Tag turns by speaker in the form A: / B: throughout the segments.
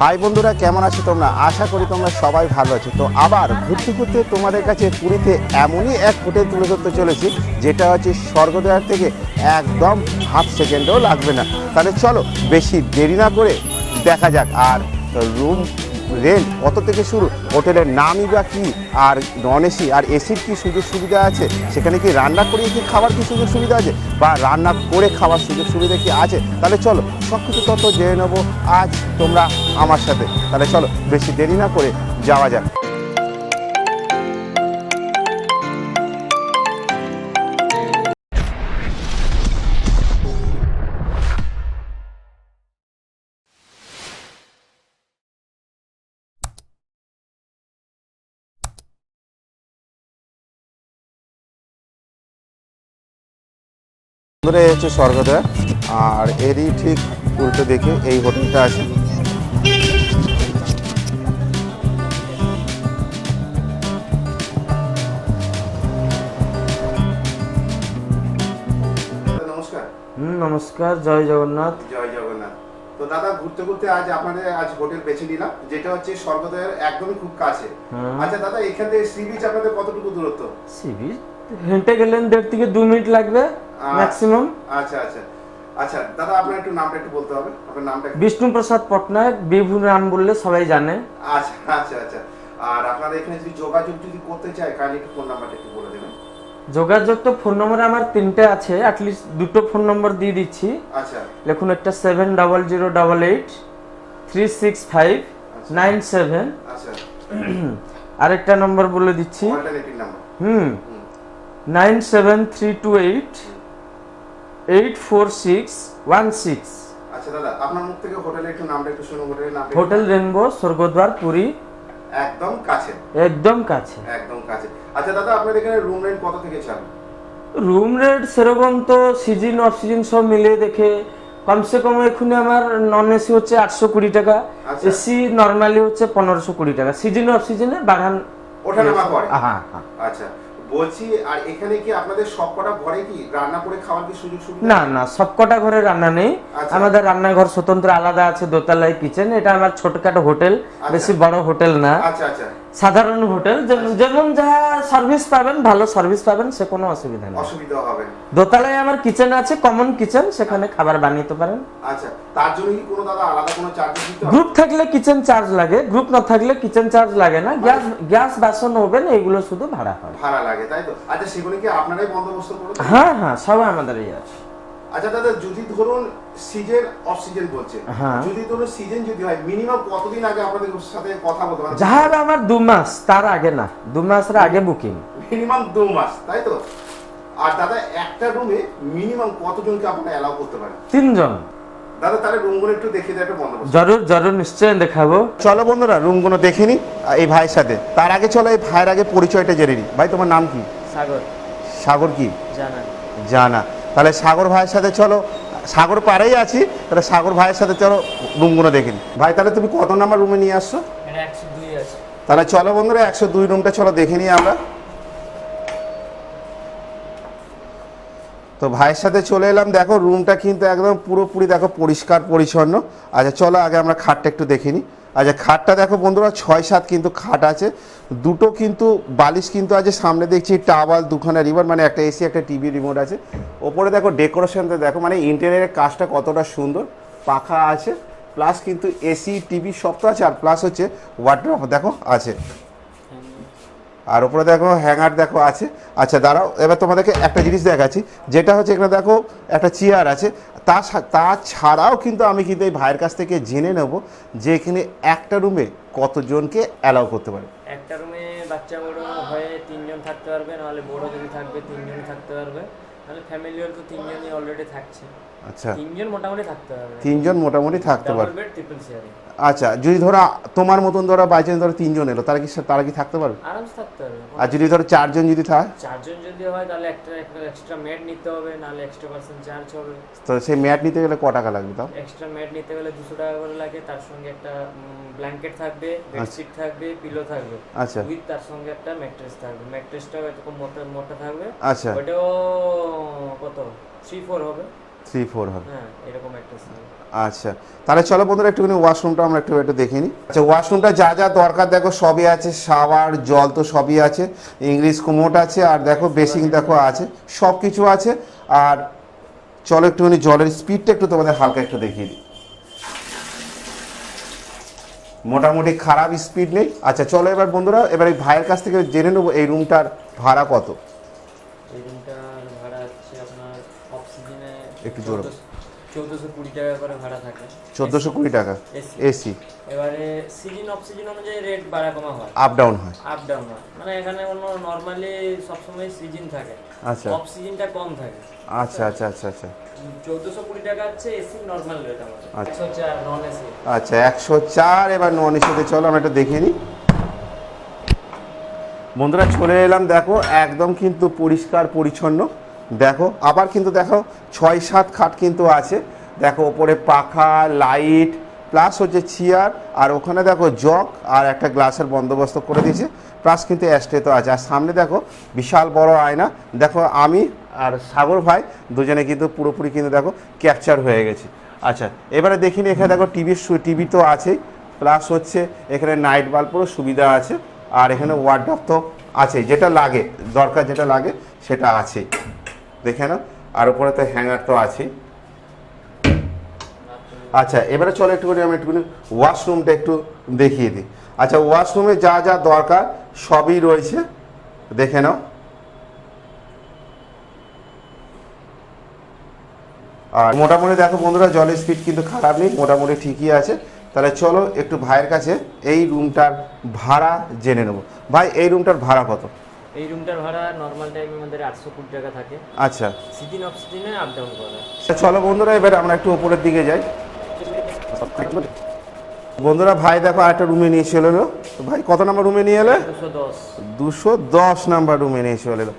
A: High বন্ধুরা, কেমন আছো তোমরা? আশা করি তোমরা সবাই ভালো আছো। তো আবার ঘুরতে ঘুরতে তোমাদের কাছে পুরীতে এমনই এক হোটেল তুলে ধরতে চলেছি, যেটা হচ্ছে স্বর্গদ্বার থেকে একদম হাফ সেকেন্ডও লাগবে না। তাহলে চলো, বেশি দেরি না করে দেখা যাক। আর রুম রেন্ট কত থেকে শুরু? হোটেলের নামই বা কী? আর নন এসি আর এসির কী সুযোগ সুবিধা আছে? সেখানে কি রান্না করিয়ে কি খাবার কি সুযোগ সুবিধা আছে? বা রান্না করে খাওয়ার সুযোগ সুবিধা কি আছে? তাহলে চলো সব কিছু তত জেনে নেব আজ তোমরা আমার সাথে। তাহলে চলো, বেশি দেরি না করে যাওয়া যাক। ধরে হচ্ছে আর এরই ঠিক উল্টো দিকে এই হোটেলটা আছে। নমস্কার।
B: জয় জগন্নাথ।
A: জয় জগন্নাথ। তো দাদা ঘুরতে ঘুরতে আজ আপনাদের আজ হোটেল বেছে নিলাম যেটা হচ্ছে স্বর্গদ্বারের একদমই খুব কাছে। আচ্ছা দাদা এখান থেকে সি বিচ আপনাদের কতটুকু দূরত্ব?
B: সিবি হেঁটে গেলেন দেড় থেকে দু মিনিট লাগবে। ম্যাক্সিমাম
A: আচ্ছা আচ্ছা। আচ্ছা দাদা আপনার একটু নামটা একটু বলতে হবে। আপনার নামটা?
B: বিষ্ণু প্রসাদ পটনায়ক বিভু নাম বললে সবাই জানে।
A: আচ্ছা আচ্ছা আচ্ছা। আর আপনারা এখানে যদি যোগাযোগ যদি করতে চায় কাইন্ডলি একটু ফোন নাম্বারটা একটু বলে দেবেন।
B: যোগাযোগ তো ফোন নম্বর আমার তিনটে আছে অ্যাটলিস্ট দুটো ফোন নম্বর দিয়ে দিচ্ছি।
A: আচ্ছা।
B: লিখুন একটা seven double zero double eight three six five nine seven
A: আচ্ছা।
B: আরেকটা নম্বর বলে দিচ্ছি। হুম। Nine seven three two eight eight four six one six
A: আচ্ছা দাদা আপনার মুখ থেকে হোটেলের একটু নামটা একটু শুনুন হোটেলের নামটা
B: হোটেল রেনবো স্বর্গদ্বার পুরী।
A: একদম কাছে।
B: একদম কাছে।
A: একদম কাছে। আচ্ছা দাদা আপনার এখানে রুম রেন্ট কত থেকে চালু
B: রুম রেট সেরকম তো সিজন অফ সিজন সব মিলিয়ে দেখে। কমসে কম এখানে আমার নন এসি হচ্ছে আটশো কুড়ি টাকা।
A: আচ্ছা।
B: এসি নর্মালি হচ্ছে পনেরোশো কুড়ি টাকা। সিজন অফ সিজনে
A: ওঠানামা করে।
B: হ্যাঁ হ্যাঁ।
A: আচ্ছা। বলছি আর এখানে কি আপনাদের সব কটা ঘরে কি রান্না করে খাওয়ার কি সুযোগ সুবিধা?
B: না না সবকটা ঘরে রান্না নেই।
A: আচ্ছা।
B: আমাদের রান্নাঘর স্বতন্ত্র আলাদা আছে দোতলায় কিচেন। এটা আমার ছোটখাটো হোটেল বেশি বড় হোটেল না।
A: আচ্ছা আচ্ছা।
B: সাধারণ হোটেল যেমন- যেমন যা সার্ভিস পাবেন ভালো সার্ভিস পাবেন সে কোনো অসুবিধা নেই।
A: অসুবিধা হবে।
B: দোতলায় আমার কিচেন আছে কমন কিচেন সেখানে খাবার বানিয়ে পারেন।
A: আচ্ছা তার জন্য কি কোনো দাদা আলাদা কোনো চার্জেস দিতে
B: গ্রুপ থাকলে কিচেন চার্জ লাগে গ্রুপ না থাকলে কিচেন চার্জ লাগে না। গ্যাস গ্যাস বাসন ওভেন এগুলো শুধু ভাড়া হয়।
A: ভাড়া লাগে। তাই তো? আচ্ছা সেগুলো কি আপনারাই বন্দোবস্ত করে
B: হ্যাঁ হ্যাঁ সবাই আমাদেরই আছে।
A: আচ্ছা দাদা যদি ধরুন সিজন অফ সিজন বলছে
B: হ্যাঁ।
A: যদি ধরুন সিজন যদি হয় মিনিমাম কতদিন আগে আপনাদের সাথে কথা বলতে পারেন
B: যাহা হবে আমার দু মাস তার আগে না দু মাসের আগে বুকিং
A: মিনিমাম দু মাস তাই তো? আর দাদা একটা রুমে মিনিমাম কতজনকে আপনারা অ্যালাউ করতে পারেন?
B: তিনজন।
A: দাদা তাহলে রুমগুলো একটু দেখিয়ে দেয় একটা
B: জরুর জরুর নিশ্চয় দেখাবো।
A: চলো বন্ধুরা রুমগুলো দেখে নি এই ভাইয়ের সাথে। তার আগে চলো এই ভাইয়ের আগে পরিচয়টা জেনে নি। ভাই তোমার নাম কি?
B: সাগর।
A: সাগর কি?
B: জানা।
A: জানা। তাহলে সাগর ভাইয়ের সাথে চলো সাগর পাড়েই আছি তাহলে সাগর ভাইয়ের সাথে চলো রুমগুলো দেখে নি। ভাই তাহলে তুমি কত নাম্বার রুমে নিয়ে আসছো?
B: একশো দুই আছে।
A: তাহলে চলো বন্ধুরা একশো দুই রুমটা চলো দেখে নিই আমরা। তো ভাইয়ের সাথে চলে এলাম। দেখো রুমটা কিন্তু একদম পুরোপুরি দেখো পরিষ্কার, পরিচ্ছন্ন। আচ্ছা চলো আগে আমরা খাটটা একটু দেখে নিই। আচ্ছা খাটটা দেখো বন্ধুরা ছয় সাত কিন্তু খাট আছে। দুটো কিন্তু বালিশ কিন্তু আছে। সামনে দেখছি টাওয়াল, দুখানা রিভার মানে একটা এসি, একটা টিভি রিমোট আছে। ওপরে দেখো ডেকোরেশনটা দেখো মানে ইন্টেরিয়ারের কাজটা কতটা সুন্দর। পাখা আছে প্লাস কিন্তু এসি, টিভি সব তো আছে, আর প্লাস হচ্ছে ওয়াটার দেখো, আছে। আর উপরে দেখো হ্যাঙ্গার দেখো আছে। আচ্ছা দাঁড়াও এবার তোমাদেরকে একটা জিনিস দেখাচ্ছি। যেটা হচ্ছে এখানে দেখো একটা চেয়ার আছে। তা তাছাড়াও কিন্তু আমি কিন্তু এই ভাইয়ের কাছ থেকে জেনে নেব যে এখানে একটা রুমে কতজনকে অ্যালাউ করতে পারে।
C: একটা রুমে বাচ্চা বড় হয়ে তিনজন থাকতে পারবে নাহলে বড় যদি থাকবে তিনজন থাকতে পারবে নাহলে ফ্যামিলি হলে তো তিনজনই অলরেডি থাকছে।
A: আচ্ছা।
C: তিনজন মোটামুটি থাকতে পারবে।
A: তিনজন মোটামুটি থাকতে পারবে।
C: ট্রিপল শেয়ারিং
A: আচ্ছা যদি ধরো তোমার মতন ধরো বাই চান্স ধরো তিনজন এলো তারা কি তারা কি থাকতে পারবে?
C: আরামসে থাকতে পারবে
A: আর যদি ধরো চারজন যদি থাকে
C: চারজন যদি হয় তাহলে একটা এক্সট্রা মেড নিতে হবে নাহলে এক্সট্রা পার্সেন্ট চার্জ হবে।
A: তো সেই ম্যাট নিতে গেলে ক টাকা লাগবে তাও?
C: এক্সট্রা মেড নিতে গেলে দুশো টাকা করে লাগে তার সঙ্গে একটা ব্ল্যাঙ্কেট থাকবে বেডশিট থাকবে পিলো থাকবে।
A: আচ্ছা।
C: উইথ তার সঙ্গে একটা ম্যাট্রেস থাকবে। ম্যাট্রেসটাও এরকম মোটা মোটা থাকবে।
A: আচ্ছা।
C: ওটাও কত? থ্রি ফোর হবে।
A: থ্রি ফোর হবে।
C: হ্যাঁ এরকম একটা সিলিং
A: আচ্ছা তাহলে চলো বন্ধুরা একটুখানি ওয়াশরুমটা আমরা একটু একটু দেখে নিই। আচ্ছা ওয়াশরুমটা যা যা দরকার দেখো সবই আছে শাওয়ার জল তো সবই আছে ইংলিশ কুমোট আছে আর দেখো বেসিং দেখো আছে সব কিছু আছে। আর চলো একটুখানি জলের স্পিডটা একটু তোমাদের হালকা একটু দেখিয়ে দিই। মোটামুটি খারাপ স্পিড নেই। আচ্ছা চলো এবার বন্ধুরা এবার এই ভাইয়ের কাছ থেকে জেনে নেব এই রুমটার ভাড়া কত।
C: এই রুমটার
A: একটু জোরে।
C: চৌদ্দশো কুড়ি টাকা করে ভাড়া থাকে।
A: চোদ্দোশো কুড়ি টাকা
C: এসি। এবারে সিজন অফ সিজন অনুযায়ী রেট বাড়া কমা হয়।
A: আপ ডাউন হয়।
C: আপ ডাউন হয়। মানে এখানে কোনো নর্মালি সবসময় সিজন থাকে।
A: আচ্ছা।
C: অফ সিজনটা কম থাকে।
A: আচ্ছা আচ্ছা আচ্ছা আচ্ছা।
C: চৌদ্দশো কুড়ি টাকা হচ্ছে এসি নর্মাল রেট আমাদের। একশো চার নন এসি
A: আচ্ছা একশো চার এবার নন এসিতে চলো আমরা দেখে নিই। বন্ধুরা চলে এলাম দেখো একদম কিন্তু পরিষ্কার পরিচ্ছন্ন। দেখো, আবার কিন্তু দেখো, ছয় সাত খাট কিন্তু আছে। দেখো, ওপরে পাখা, লাইট প্লাস হচ্ছে চেয়ার আর ওখানে দেখো জগ আর একটা গ্লাসের বন্দোবস্ত করে দিয়েছে। প্লাস কিন্তু অ্যাস্টে তো আছে। আর সামনে দেখো, বিশাল বড় আয়না। দেখো, আমি আর সাগর ভাই দুজনে কিন্তু পুরোপুরি কিন্তু দেখো ক্যাপচার হয়ে গেছে। আচ্ছা এবারে দেখিনি এখানে দেখো টিভি টিভি তো আছেই। প্লাস হচ্ছে এখানে নাইট বাল্বেরও সুবিধা আছে। আর এখানে ওয়ার্ডরোব তো আছে যেটা লাগে, দরকার যেটা লাগে, সেটা আছেই। দেখে নাও। আর উপরে তো হ্যাঙ্গার তো আছেই। আচ্ছা এবারে চলো একটুখানি, আমি একটুখানি ওয়াশরুমটা একটু দেখিয়ে দিই। আচ্ছা ওয়াশরুমে যা যা দরকার সবই রয়েছে। দেখে নাও। আর মোটামুটি দেখো বন্ধুরা, জলের স্পিড কিন্তু খারাপ নেই, মোটামুটি ঠিকই আছে। তাহলে চলো একটু ভাইয়ের কাছে এই রুমটার ভাড়া জেনে নেব। ভাই, এই রুমটার ভাড়া কত?
C: এই রুমটার ভাড়া নর্মাল টাইমের মধ্যে আটশো কুড়ি টাকা থাকে।
A: আচ্ছা।
C: সিজন অফ সিজনে আপ ডাউন করে।
A: তা চলো বন্ধুরা এবার আমরা একটু উপরের দিকে যাই। বন্ধুরা ভাই দেখো আরেকটা রুমে নিয়ে চলে এলো। ভাই কত নাম্বার রুমে নিয়ে এলে?
C: দুশো দশ।
A: নাম্বার রুমে নিয়ে চলে এলো।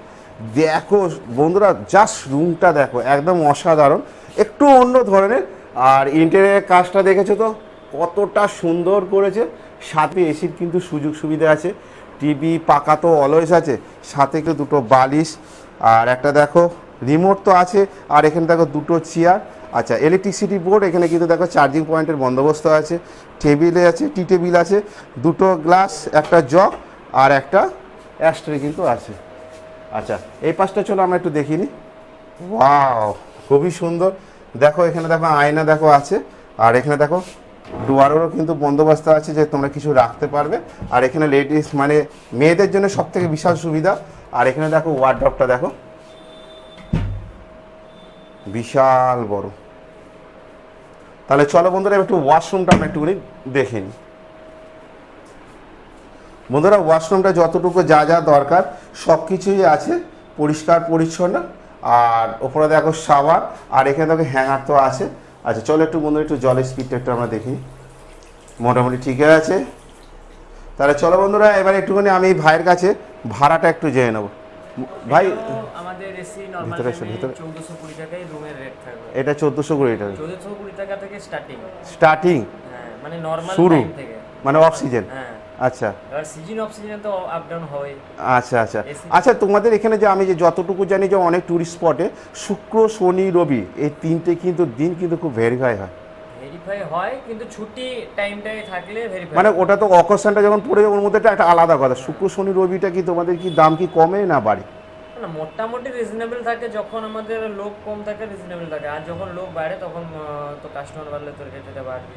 A: দেখো বন্ধুরা জাস্ট রুমটা দেখো একদম অসাধারণ। একটু অন্য ধরনের। আর ইন্টেরিয়ার কাজটা দেখেছ তো? কতটা সুন্দর করেছে। সাথে এসির কিন্তু সুযোগ সুবিধা আছে। টিভি পাকা তো অলওয়েজ আছে, সাথে কিন্তু দুটো বালিশ, আর একটা দেখো রিমোট তো আছে, আর এখানে দেখো দুটো চেয়ার আচ্ছা ইলেকট্রিসিটি বোর্ড এখানে কিন্তু দেখো চার্জিং পয়েন্টের বন্দোবস্ত আছে টেবিলে আছে টি টেবিল আছে, দুটো গ্লাস একটা জগ আর একটা অ্যাস্ট্রে কিন্তু আছে। আচ্ছা এই পাশটা চলো আমরা একটু দেখিনি ওয়াও খুবই সুন্দর। দেখো, এখানে দেখো আয়না দেখো আছে, আর এখানে দেখো ডুয়ারেরও কিন্তু বন্দোবস্ত আছে যে তোমরা কিছু রাখতে পারবে। আর এখানে লেডিস মানে মেয়েদের জন্য সব থেকে বিশাল সুবিধা। আর এখানে দেখো ওয়ার্ড্রপটা দেখো। বিশাল বড়। তাহলে চলো বন্ধুরা, একটু ওয়াশরুমটা আমরা একটুখানি দেখে নিই। বন্ধুরা ওয়াশরুমটা যতটুকু যা যা দরকার, সব কিছুই আছে, পরিষ্কার, পরিচ্ছন্ন। আর ওপরে দেখো শাওয়ার আর এখানে দেখো হ্যাঙ্গার তো আছে। আচ্ছা চলো একটু বন্ধুরা একটু জলের স্পিডটা একটু আমরা দেখি। মোটামুটি ঠিকই আছে। তাহলে চলো বন্ধুরা এবার একটুখানি আমি ভাইয়ের কাছে ভাড়াটা একটু জেনে নেব। ভাই
C: আমাদের এসি নরমাল
A: ভিতরে এসো,
C: টাইমে
A: ভিতরে।
C: চৌদ্দশো কুড়ি টাকায় রুমের রেট থাকবে।
A: এটা চোদ্দোশো কুড়ি টাকা।
C: চৌদ্দশো কুড়ি টাকা থেকে স্টার্টিং
A: স্টার্টিং
C: হ্যাঁ মানে নরমাল
A: শুরু।
C: থেকে।
A: মানে অফ সিজন
C: হ্যাঁ।
A: আচ্ছা।
C: এবার সিজন অফ সিজনে তো আপ ডাউন হয়
A: আচ্ছা আচ্ছা। আচ্ছা তোমাদের এখানে যে আমি যে যতটুকু জানি যে অনেক টুরিস্ট স্পটে শুক্র শনি রবি এই তিনটে কিন্তু দিন কিন্তু খুব ভেরিফাই হয়।
C: ভেরিফাই হয় কিন্তু ছুটি টাইমটাই থাকলে ভেরিফাই
A: মানে ওটা তো অকেশনটা যখন পড়ে যাবে ওর মধ্যে একটা আলাদা কথা। শুক্র শনি রবিটা কি তোমাদের কি দাম কি কমে না বাড়ে?
C: না মোটামুটি রিজনেবল থাকে যখন আমাদের লোক কম থাকে রিজনেবল থাকে। আর যখন লোক বাড়ে তখন তো কাস্টমার বাড়লে তোর রেটটা বাড়বে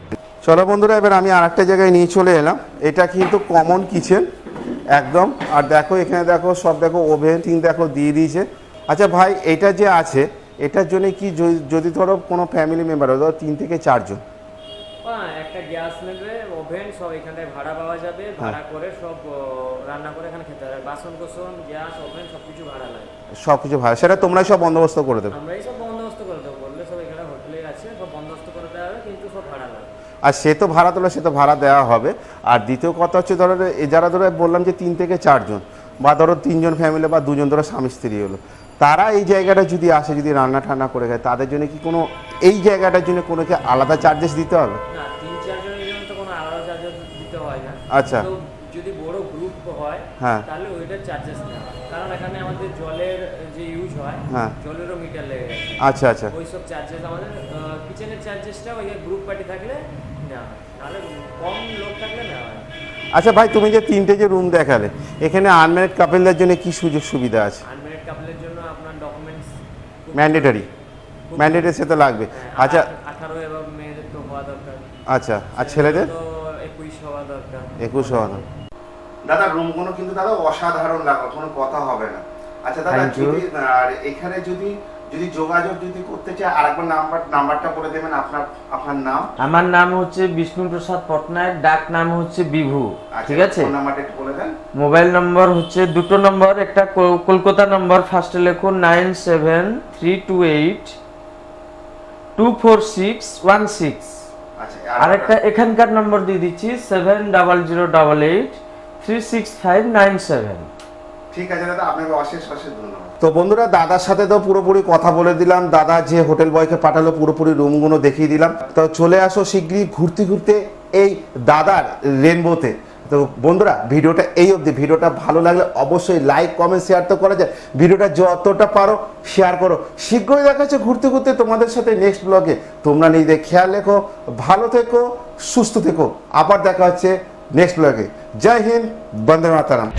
A: চলো বন্ধুরা এবার আমি আর একটা জায়গায় নিয়ে চলে এলাম। এটা কিন্তু কমন কিচেন একদম। আর দেখো এখানে দেখো সব দেখো ওভেন টিং দেখো দিয়ে দিয়েছে। আচ্ছা ভাই এটা যে আছে এটার জন্য কি যদি- ধরো কোনো ফ্যামিলি মেম্বার ধরো তিন থেকে চারজন।
C: হ্যাঁ একটা গ্যাস নেবে ওভেন সব ভাড়া পাওয়া যাবে ভাড়া করে সব রান্না করে এখানে খেতে হবে। বাসন কোসন গ্যাস ওভেন সব কিছু ভাড়া লাগে।
A: সব কিছু ভালো সেটা তোমরাই সব বন্দোবস্ত করে দেবে।
C: আমরাই সব বন্দোবস্ত করে দেবো বললে সব এখানে হোটেলে আছে সব বন্দোবস্ত করে দেওয়া হবে কিন্তু সব ভাড়া লাগে
A: আর সে তো ভাড়া তোলা সে তো ভাড়া দেওয়া হবে। আর দ্বিতীয় কথা হচ্ছে ধরো এ যারা ধরো বললাম যে তিন থেকে চারজন বা ধরো তিনজন ফ্যামিলি বা দুজন ধরো স্বামী স্ত্রী হলো তারা এই জায়গাটা যদি আসে যদি রান্না ঠান্না করে খায় তাদের জন্য কি কোনো এই জায়গাটার জন্য কোনো কি আলাদা চার্জেস দিতে হবে?
C: না তিন চারজনের জন্য তো কোনো আলাদা চার্জ দিতে হয় না।
A: আচ্ছা।
C: হয়।
A: হ্যাঁ।
C: তাহলে ওইটার চার্জেস হয়। কারণ এখানে আমাদের জলের যে ইউজ হয়
A: হ্যাঁ।
C: জলেরও মিটার লেগে গেছে।
A: আচ্ছা আচ্ছা।
C: ওইসব চার্জেস আমাদের কিচেনের চার্জেসটা ওই গ্রুপ পার্টি থাকলে নাহলে কম লোক থাকলে না।
A: আচ্ছা ভাই তুমি যে তিনটে যে রুম দেখালে এখানে আনম্যারিড কাপেলদের জন্য কি সুযোগ সুবিধা আছে?
C: আনমেরিড কাপলের জন্য আপনার ডকুমেন্টস
A: ম্যান্ডেটরি ম্যান্ডেটরি সে তো লাগবে। আচ্ছা।
C: আঠারো এবং মেয়েদের তো হওয়া দরকার।
A: আচ্ছা আর ছেলেদের?
C: তো একুশ হওয়া দরকার।
A: একুশ হওয়া দাদা রুমগুলো কিন্তু দাদা অসাধারণ লাগল কোনো কথা হবে না। আচ্ছা দাদা যদি আর এখানে যদি যদি যোগাযোগ যদি করতে চাই আরেকবার নাম্বার নাম্বারটা বলে দেবেন আপনার আপনার নাম?
B: আমার নাম হচ্ছে বিষ্ণু প্রসাদ পটনায়ক ডাক নাম হচ্ছে বিভু ঠিক আছে?
A: ফোন নাম্বারটা একটু বলে দেন।
B: মোবাইল নম্বর হচ্ছে দুটো নম্বর একটা কলকাতা নম্বর ফার্স্টে লিখুন nine seven three two eight two four six one six
A: আচ্ছা
B: আর একটা এখানকার নম্বর দিয়ে দিচ্ছি seven double zero double eight three six five nine seven
A: ঠিক আছে দাদা আপনাকে অশেষ অশেষ ধন্যবাদ। তো বন্ধুরা দাদার সাথে তো পুরোপুরি কথা বলে দিলাম। দাদা যে হোটেল বয়কে পাঠালো পুরোপুরি রুমগুলো দেখিয়ে দিলাম। তো চলে আসো শীঘ্রই ঘুরতে ঘুরতে এই দাদার রেনবোতে। তো বন্ধুরা ভিডিওটা এই অবধি। ভিডিওটা ভালো লাগলে অবশ্যই লাইক কমেন্ট শেয়ার তো করা যায়। ভিডিওটা যতটা পারো শেয়ার করো। শীঘ্রই দেখা যাচ্ছে ঘুরতে ঘুরতে তোমাদের সাথে নেক্সট ব্লগে তোমরা নিজেদের খেয়াল রেখো ভালো থেকো সুস্থ থেকো। আবার দেখা হচ্ছে নেক্সট ব্লগে জয় হিন্দ বন্দে মাতারাম